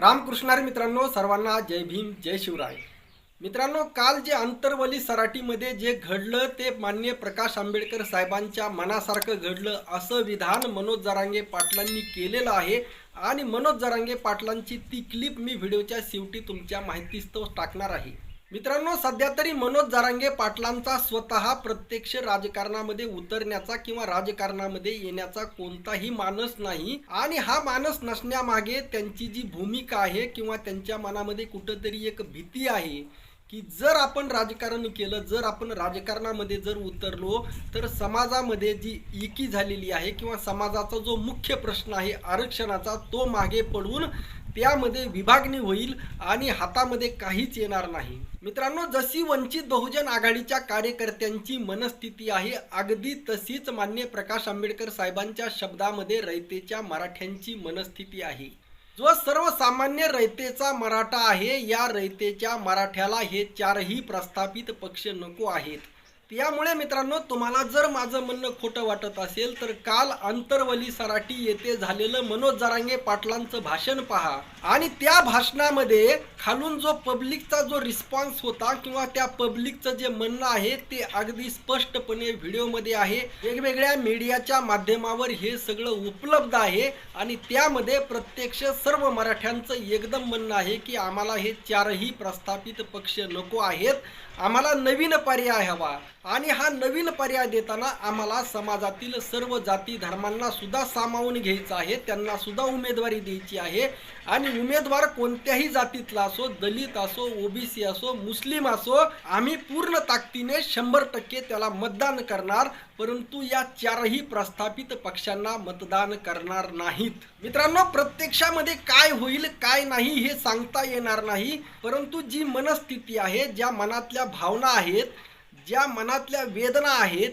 रामकृष्णारी मित्रांनो सर्वांना जय भीम जय शिवराय. मित्रांनो काल जे अंतरवली सराटीमध्ये जे घडलं ते मान्य प्रकाश आंबेडकर साहेबांच्या मनासारखं घडलं असं विधान मनोज जरांगे पाटलांनी केलेलं आहे. आणि मनोज जरांगे पाटलांची ती क्लिप मी व्हिडिओच्या शेवटी तुमच्या माहितीस्तव टाकणार आहे. मित्रांनो सध्या तरी मनोज जारांगे पाटलांचा स्वतः प्रत्यक्ष राजकारणामध्ये उतरण्याचा किंवा राजकारणामध्ये येण्याचा कोणताही मानस नाही आणि हा मानस नसण्यामागे त्यांची जी भूमिका आहे किंवा त्यांच्या मनामध्ये कुठंतरी एक भीती आहे की जर आपण राजकारण केलं जर आपण राजकारणामध्ये जर उतरलो तर समाजामध्ये जी एकी झालेली आहे किंवा समाजाचा जो मुख्य प्रश्न आहे आरक्षणाचा तो मागे पडून त्यामध्ये विभागणी होईल आणि हातामध्ये काहीच येणार नाही. मित्रांनो जशी वंचित बहुजन आघाडीच्या कार्यकर्त्यांची मनस्थिती आहे अगदी तशीच मान्य प्रकाश आंबेडकर साहेबांच्या शब्दामध्ये रयतेच्या मराठ्यांची मनस्थिती आहे. जो सर्वसामान्य रयतेचा मराठा आहे या रयतेच्या मराठ्याला हे चारही प्रस्थापित पक्ष नको आहेत. त्यामुळे मित्रांनो तुम्हाला जर माझं म्हणणं खोटं वाटत असेल तर काल आंतरवली सराटी येथे झालेलं मनोज जरांगे पाटलांचं भाषण पहा. आणि त्या भाषणामध्ये खालून जो पब्लिकचा जो रिस्पॉन्स होता किंवा त्या पब्लिकचं जे म्हणणं आहे ते अगदी स्पष्टपणे व्हिडिओमध्ये आहे. वेगवेगळ्या मीडियाच्या माध्यमावर हे सगळं उपलब्ध आहे आणि त्यामध्ये प्रत्यक्ष सर्व मराठ्यांचं एकदम म्हणणं आहे की आम्हाला हे चारही प्रस्थापित पक्ष नको आहेत. आम्हाला नवीन पर्याय हवा. आणि हा नवीन पर्याय देताना आम्हाला समाजातील सर्व जाती धर्मांना सुद्धा सामावून घ्यायचं आहे. त्यांना सुद्धा उमेदवारी द्यायची आहे. आणि उमेदवार कोणत्याही जातीतला असो दलित असो ओबीसी असो मुस्लिम असो आम्ही पूर्ण ताकदीने शंभर टक्के त्याला मतदान करणार परंतु या चारही प्रस्थापित पक्षांना मतदान करणार नाहीत. मित्रांनो प्रत्यक्षामध्ये काय होईल काय नाही हे सांगता येणार नाही परंतु जी मनस्थिती आहे ज्या मनातल्या भावना आहेत ज्या मनातल्या वेदना आहेत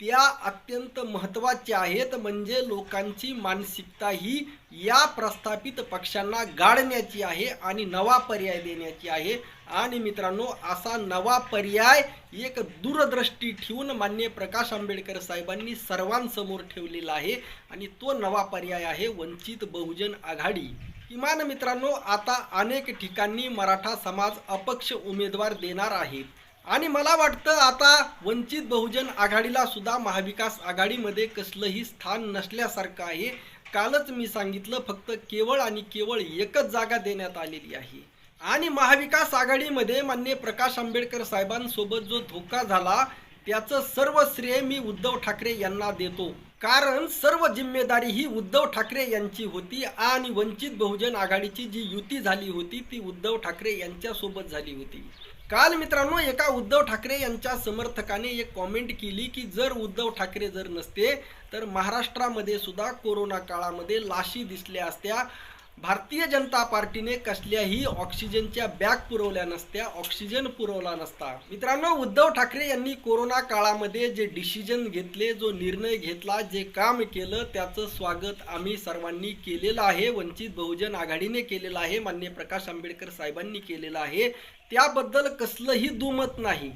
त्या अत्यंत महत्त्वाच्या आहेत. म्हणजे लोकांची मानसिकता ही या प्रस्थापित पक्षांना गाडण्याची आहे आणि नवा पर्याय देण्याची आहे. आणि मित्रांनो असा नवा पर्याय एक दूरदृष्टी ठेवून मान्य प्रकाश आंबेडकर साहेबांनी सर्वांसमोर ठेवलेला आहे. आणि तो नवा पर्याय आहे वंचित बहुजन आघाडी. किमान मित्रांनो आता अनेक ठिकाणी मराठा समाज अपक्ष उमेदवार देणार आहे. आणि मला वाटतं आता वंचित बहुजन आघाडीला सुद्धा महाविकास आघाडीमध्ये कसलंही स्थान नसल्यासारखं आहे. कालच मी सांगितलं फक्त केवळ आणि केवळ एकच जागा देण्यात आलेली आहे. आणि महाविकास आघाडीमध्ये मान्य प्रकाश आंबेडकर साहेबांसोबत जो धोका झाला त्याचं सर्व श्रेय मी उद्धव ठाकरे यांना देतो. कारण सर्व जिम्मेदारी ही उद्धव ठाकरे यांची होती आणि वंचित बहुजन आघाडीची जी युती झाली होती ती उद्धव ठाकरे यांच्यासोबत झाली होती. काल मित्रांनो एका उद्धव ठाकरे यांच्या समर्थकाने एक कॉमेंट केली की जर उद्धव ठाकरे जर नसते तर महाराष्ट्रामध्ये सुद्धा कोरोना काळामध्ये लाशी दिसल्या असत्या. भारतीय जनता पार्टीने कसल्याही ऑक्सिजनच्या बॅग पुरवल्या नसत्या ऑक्सिजन पुरवला नसता. मित्रांनो उद्धव ठाकरे यांनी कोरोना काळामध्ये जे डिसिजन घेतले जो निर्णय घेतला जे काम केलं त्याचं स्वागत आम्ही सर्वांनी केलेलं आहे वंचित बहुजन आघाडीने केलेलं आहे मान्य प्रकाश आंबेडकर साहेबांनी केलेलं आहे. त्याबद्दल कसलंही दुमत नाही.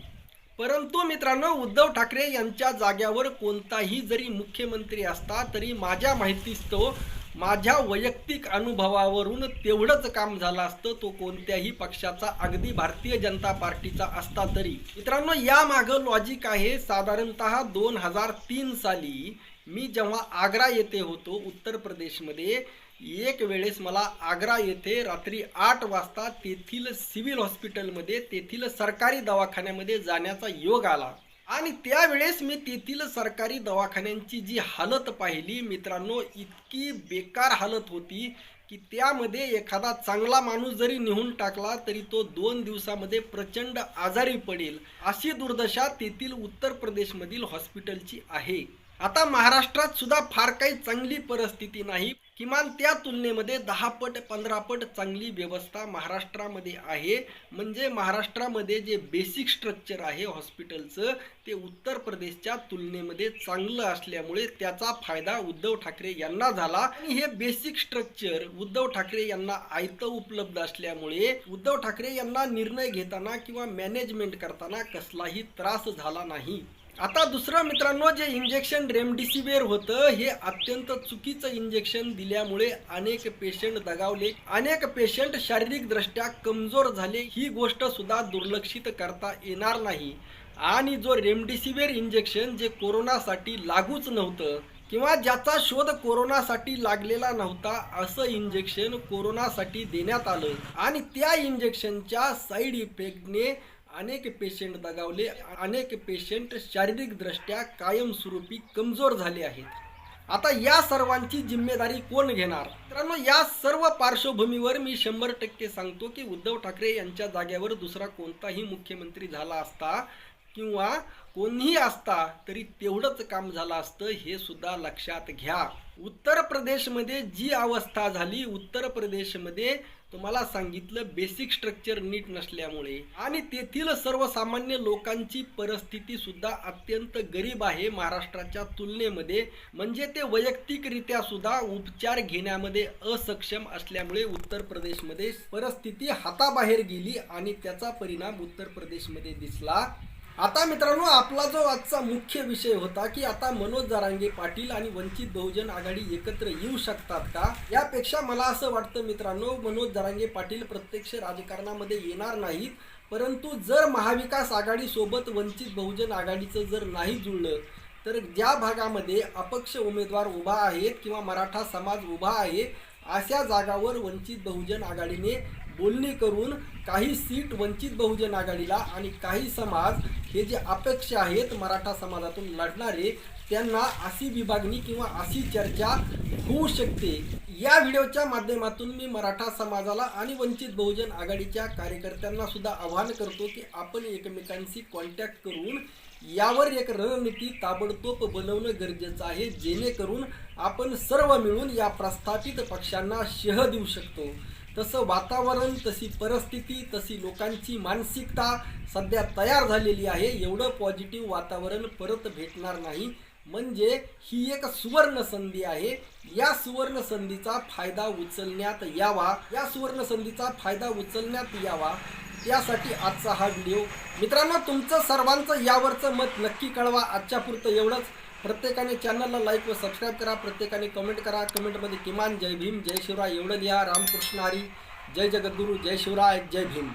परंतु मित्रांनो उद्धव ठाकरे यांच्या जाग्यावर कोणताही जरी मुख्यमंत्री असता तरी माझ्या माहितीस्तव माझ्या वैयक्तिक अनुभवावरून तेवढंच काम झालं असतं तो कोणत्याही पक्षाचा अगदी भारतीय जनता पार्टीचा असता तरी. मित्रांनो यामागं लॉजिक आहे साधारणतः दोन हजार तीन साली मी जेव्हा आग्रा येथे होतो उत्तर प्रदेशमध्ये एक वेळेस मला आग्रा येथे रात्री आठ वाजता तेथील सिव्हिल हॉस्पिटलमध्ये तेथील सरकारी दवाखान्यामध्ये जाण्याचा योग आला. आणि त्यावेळेस मी तेथील सरकारी दवाखान्यांची जी हालत पाहिली मित्रांनो इतकी बेकार हालत होती की त्यामध्ये एखादा चांगला माणूस जरी निहून टाकला तरी तो दोन दिवसामध्ये प्रचंड आजारी पडेल अशी दुर्दशा तेथील उत्तर प्रदेशमधील हॉस्पिटलची आहे. आता महाराष्ट्रात सुद्धा फार काही चांगली परिस्थिती नाही. किमान त्या तुलनेमध्ये दहा पट पंधरा पट चांगली व्यवस्था महाराष्ट्रामध्ये आहे. म्हणजे महाराष्ट्रामध्ये जे बेसिक स्ट्रक्चर आहे हॉस्पिटलचं ते उत्तर प्रदेशच्या तुलनेमध्ये चांगलं असल्यामुळे त्याचा फायदा उद्धव ठाकरे यांना झाला. आणि हे बेसिक स्ट्रक्चर उद्धव ठाकरे यांना आयतं उपलब्ध असल्यामुळे उद्धव ठाकरे यांना निर्णय घेताना किंवा मॅनेजमेंट करताना कसलाही त्रास झाला नाही. आता दुसरं मित्रांनो जे इंजेक्शन रेमडेसिवीर होतं हे अत्यंत चुकीचं इंजेक्शन दिल्यामुळे अनेक पेशंट दगावले. अनेक पेशंट शारीरिकदृष्ट्या कमजोर झाले. ही गोष्ट सुद्धा दुर्लक्षित करता येणार नाही. आणि जो रेमडेसिवीर इंजेक्शन जे कोरोनासाठी लागूच नव्हतं किंवा ज्याचा शोध कोरोनासाठी लागलेला नव्हता असं इंजेक्शन कोरोनासाठी देण्यात आलं. आणि त्या इंजेक्शनच्या साईड इफेक्टने अनेक पेशंट दगावले अनेक पेशंट शारीरिकदृष्ट्या कायमस्वरूपी कमजोर झाले आहेत. आता या सर्वांची जिम्मेदारी कोण घेणार? मित्रांनो या सर्व पार्श्वभूमीवर मी शंभर टक्के सांगतो की उद्धव ठाकरे यांच्या जाग्यावर दुसरा कोणताही मुख्यमंत्री झाला असता किंवा कोणीही असता तरी तेवढंच काम झालं असतं हे सुद्धा लक्षात घ्या. उत्तर प्रदेशमध्ये जी अवस्था झाली उत्तर प्रदेशमध्ये तुम्हाला सांगितलं बेसिक स्ट्रक्चर नीट नसल्यामुळे. आणि तेथील सर्वसामान्य लोकांची परिस्थिती सुद्धा अत्यंत गरीब आहे महाराष्ट्राच्या तुलनेमध्ये. म्हणजे ते वैयक्तिकरित्या सुद्धा उपचार घेण्यामध्ये असक्षम असल्यामुळे उत्तर प्रदेशमध्ये परिस्थिती हाताबाहेर गेली आणि त्याचा परिणाम उत्तर प्रदेशमध्ये दिसला. आता मित्रांनो आपला जो आजचा मुख्य विषय होता की आता मनोज जरांगे पाटील आणि वंचित बहुजन आघाडी एकत्र येऊ शकतात का? यापेक्षा मला असं वाटतं मित्रांनो मनोज जरांगे पाटील प्रत्यक्ष राजकारणामध्ये येणार नाहीत. परंतु जर महाविकास आघाडीसोबत वंचित बहुजन आघाडीचं जर नाही जुळलं तर ज्या भागामध्ये अपक्ष उमेदवार उभा आहेत किंवा मराठा समाज उभा आहे अशा जागावर वंचित बहुजन आघाडीने बोलणी करून काही सीट वंचित बहुजन आघाडीला आणि काही समाज हे जे अपेक्षा आहेत मराठा समाजातून लढणारे त्यांना अशी विभागणी किंवा अशी चर्चा होऊ शकते. या व्हिडिओच्या माध्यमातून मी मराठा समाजाला आणि वंचित बहुजन आघाडीच्या कार्यकर्त्यांना सुद्धा आवाहन करतो की आपण एकमेकांशी कॉन्टॅक्ट करून यावर एक रणनीती ताबडतोब बनवणं गरजेचं आहे जेणेकरून आपण सर्व मिळून या प्रस्थापित पक्षांना शह देऊ शकतो. तसं वातावरण तशी परिस्थिती तशी लोकांची मानसिकता सध्या तयार झालेली आहे. एवढं पॉझिटिव्ह वातावरण परत भेटणार नाही. म्हणजे ही एक सुवर्ण संधी आहे. या सुवर्ण संधीचा फायदा उचलण्यात यावा. या सुवर्ण संधीचा फायदा उचलण्यात यावा. त्यासाठी आजचा हा व्हिडिओ मित्रांनो तुमचं सर्वांचं यावरचं मत नक्की कळवा. आजच्या पुरतं एवढंच. प्रत्येकाने चॅनलला लाईक व सबस्क्राईब करा प्रत्येकाने कमेंट करा. कमेंटमध्ये किमान जय भीम जय शिवराय एवढं लिहा. रामकृष्ण हरी. जय जगद्गुरू जय शिवराय जय भीम.